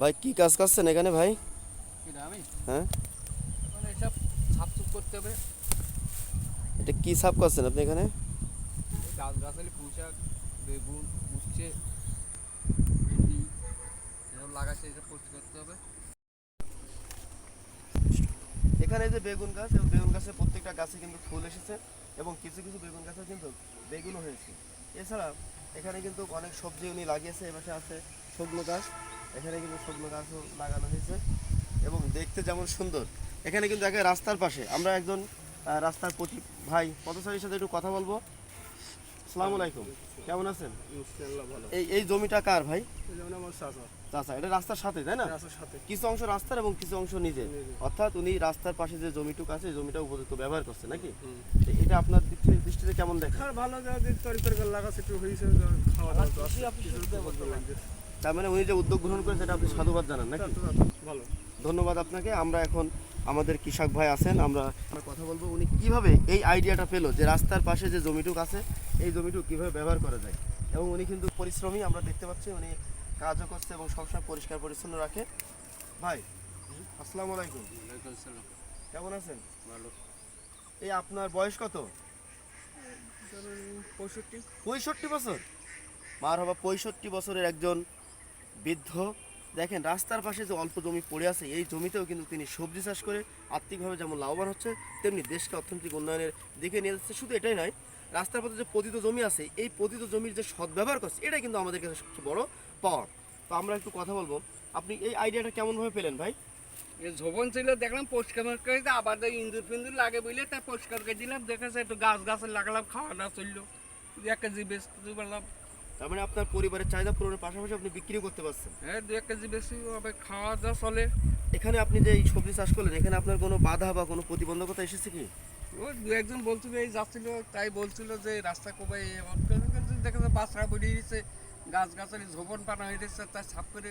ভাই কি কাজ করছেন এখানে ভাই? হ্যাঁ? মানে করতে হবে। এটা কি সাফ করছেন আপনি এখানে? এই গাছ বেগুন উচ্ছে ভেন্ডি এসব লাগাচ্ছে এসব পরিষ্কার করতে হবে। এখানে যে বেগুন গাছ এবং বেগুন গাছের প্রত্যেকটা গাছে কিন্তু ফুল এসেছে এবং কিছু কিছু বেগুন গাছে কিন্তু বেগুনও হয়েছে। এছাড়া এখানে কিন্তু অনেক সবজি উনি লাগিয়েছে এপাশে আছে শুকনো গাছ এখানে কিন্তু শুকনো গাছও লাগানো হয়েছে এবং দেখতে যেমন সুন্দর। এখানে কিন্তু একে রাস্তার পাশে। আমরা একজন রাস্তার প্রতি ভাই পথচারীর সাথে একটু কথা বলব। আসসালামু আলাইকুম। কেমন আছেন? ভালো। এই এই জমিটা কার ভাই? চাচা। চাচা এটা রাস্তার সাথে তাই না? কিছু অংশ রাস্তার এবং কিছু অংশ নিজে অর্থাৎ উনি রাস্তার পাশে যে জমিটুকু আছে এই জমিটা উপযুক্ত ব্যবহার করছে নাকি? এটা আপনার দৃষ্টি- দৃষ্টিতে কেমন দেখেন? আর ভালো যা যে তরি তরকারি লাগাছে একটু হয়েছে খাওয়া দাওয়া তার মানে উনি যে উদ্যোগ গ্রহণ করেছে সেটা আপনি সাধুবাদ জানান নাকি? ভালো। ধন্যবাদ আপনাকে। আমরা এখন আমাদের কৃষক ভাই আছেন আমরা আমরা কথা বলব। উনি কীভাবে এই আইডিয়াটা পেল যে রাস্তার পাশে যে জমিটুক আছে এই জমিটুক কীভাবে ব্যবহার করা যায়? এবং উনি কিন্তু পরিশ্রমী আমরা দেখতে পাচ্ছি উনি কাজও করছে এবং সবসময় পরিষ্কার পরিচ্ছন্ন রাখে। ভাই আসসালামু আলাইকুম। কেমন আছেন? ভালো। এই আপনার বয়স কত? পঁয়ষট্টি। পঁয়ষট্টি বছর? মার হবা পঁয়ষট্টি বছরের একজন বৃদ্ধ। দেখেন, রাস্তার পাশে যে অল্প জমি পড়ে আছে, এই জমিতেও কিন্তু তিনি সবজি চাষ করে আর্থিকভাবে যেমন লাভবান হচ্ছে, তেমনি দেশকে অর্থনৈতিক উন্নয়নের দিকে নিয়ে যাচ্ছে। শুধু এটাই নয়, রাস্তার পথে যে পতিত জমি আছে, এই পতিত জমির যে সদ্ব্যবহার করছে, এটা কিন্তু আমাদের কাছে সবচেয়ে বড় পাওয়ার। তো আমরা একটু কথা বলব, আপনি এই আইডিয়াটা কেমনভাবে পেলেন ভাই? ঝোপন ছিল, দেখলাম পরিষ্কার আবার তো ইন্দুর ফিন্দুর লাগে বলে তাই পরিষ্কার করে দিলাম, দেখেছে একটু গাছ গাছ লাগালাম, খাওয়া দাওয়া চলল। দু এক কেজি বেচতে পারলাম। তার মানে আপনার পরিবারের চাহিদা পূরণের পাশাপাশি আপনি বিক্রি করতে পারছেন। হ্যাঁ দু এক কেজি বেশি হবে খাওয়া দাওয়া চলে। এখানে আপনি যে এই সবজি চাষ করলেন এখানে আপনার কোনো বাধা বা কোনো প্রতিবন্ধকতা এসেছে কি? ওই দু একজন বলছিল এই যাচ্ছিল তাই বলছিল যে রাস্তা কবে দেখেছে বাসরা বেরিয়ে দিচ্ছে গাছ গাছালি ঝোপন পানা হয়ে দিচ্ছে তাই সাফ করে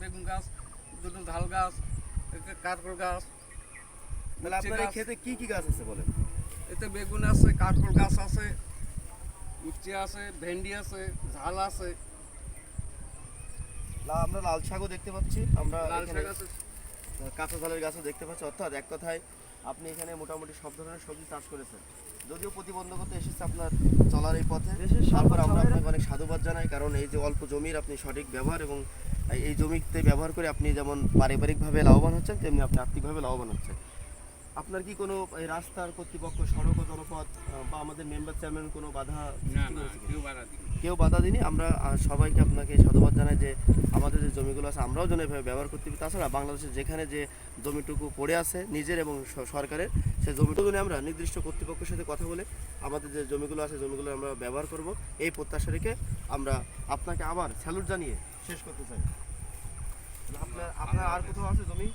বেগুন গাছ দুটো ঝাল গাছ একটা গাছ তাহলে আপনার। ক্ষেতে কি কি গাছ আছে বলেন? এতে বেগুন আছে কাঠকল গাছ আছে উচ্ছে আছে ভেন্ডি আছে ঝাল আছে। আমরা লাল শাকও দেখতে পাচ্ছি। আমরা লাল শাক আছে। কাঁচা ঝালের গাছও দেখতে পাচ্ছি। অর্থাৎ এক কথায় আপনি এখানে মোটামুটি সব ধরনের সবজি চাষ করেছেন। যদিও প্রতিবন্ধকতা এসেছে আপনার চলার এই পথে। তারপর আমরা আপনাকে অনেক সাধুবাদ জানাই কারণ এই যে অল্প জমির আপনি সঠিক ব্যবহার এবং এই- এই জমিতে ব্যবহার করে আপনি যেমন পারিবারিকভাবে লাভবান হচ্ছেন তেমনি আপনি আর্থিকভাবে লাভবান হচ্ছেন। আপনার কি কোনো এই রাস্তার কর্তৃপক্ষ সড়ক ও জনপথ বা আমাদের মেম্বার চেয়ারম্যান কোনো বাধা? কেউ বাধা দিনি আমরা সবাইকে আপনাকে সাধুবাদ জানাই যে আমাদের যে জমিগুলো আছে আমরাও যেন এভাবে ব্যবহার করতে পারি। তাছাড়া বাংলাদেশের যেখানে যে জমিটুকু পড়ে আছে নিজের এবং সরকারের সেই জমিটুকু নিয়ে আমরা নির্দিষ্ট কর্তৃপক্ষের সাথে কথা বলে আমাদের যে জমিগুলো আছে জমিগুলো আমরা ব্যবহার করব। এই প্রত্যাশা রেখে আমরা আপনাকে আবার স্যালুট জানিয়ে শেষ করতে চাই। আপনার আপনার আর কোথাও আছে জমি?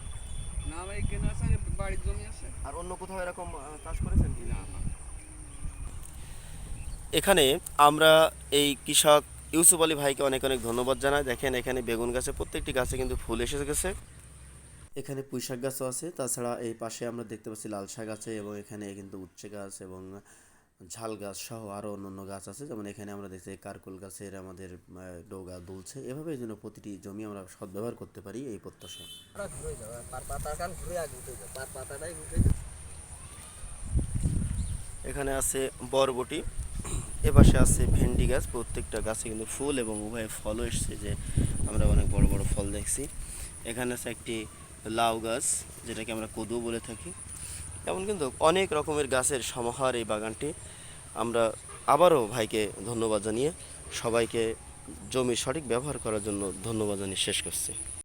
না আমার এখানে আছে বাড়ির জমি আছে। আর অন্য কোথাও এরকম চাষ করেছেন কি? না এখানে আমরা এই কৃষক ইউসুফ আলী ভাইকে অনেক অনেক ধন্যবাদ জানাই। দেখেন এখানে বেগুন গাছে প্রত্যেকটি গাছে কিন্তু ফুল এসে গেছে। এখানে পুঁইশাক গাছও আছে তাছাড়া এই পাশে আমরা দেখতে পাচ্ছি লাল শাক আছে এবং এখানে কিন্তু উচ্ছে গাছ এবং ঝাল গাছ সহ আরও অন্যান্য গাছ আছে। যেমন এখানে আমরা দেখছি কারকুল গাছের আমাদের ডোগা দুলছে। এভাবে যেন প্রতিটি জমি আমরা সদ্ব্যবহার করতে পারি এই প্রত্যাশা। এখানে আছে বরবটি, এপাশে আছে ভেন্ডি গাছ। প্রত্যেকটা গাছে কিন্তু ফুল এবং উভয় ফলও এসছে যে আমরা অনেক বড় বড় ফল দেখছি। এখানে আছে একটি লাউ গাছ, যেটাকে আমরা কদু বলে থাকি। এমন কিন্তু অনেক রকমের গাছের সমাহার এই বাগানটি। আমরা আবারও ভাইকে ধন্যবাদ জানিয়ে সবাইকে জমি সঠিক ব্যবহার করার জন্য ধন্যবাদ জানিয়ে শেষ করছি।